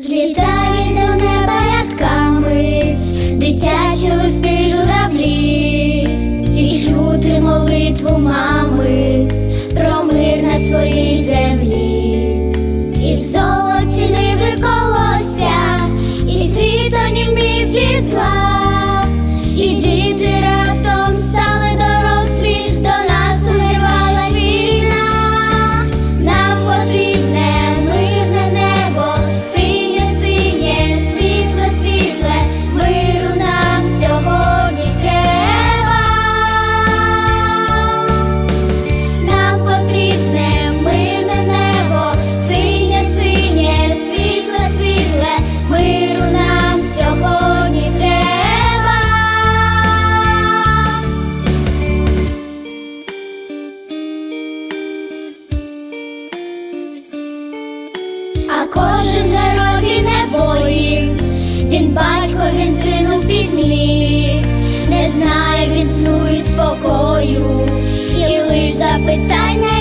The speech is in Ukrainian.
Злітає кожен герой не воїн, він батько, він сину пізні, не знає він сну і спокою, і лиш запитання.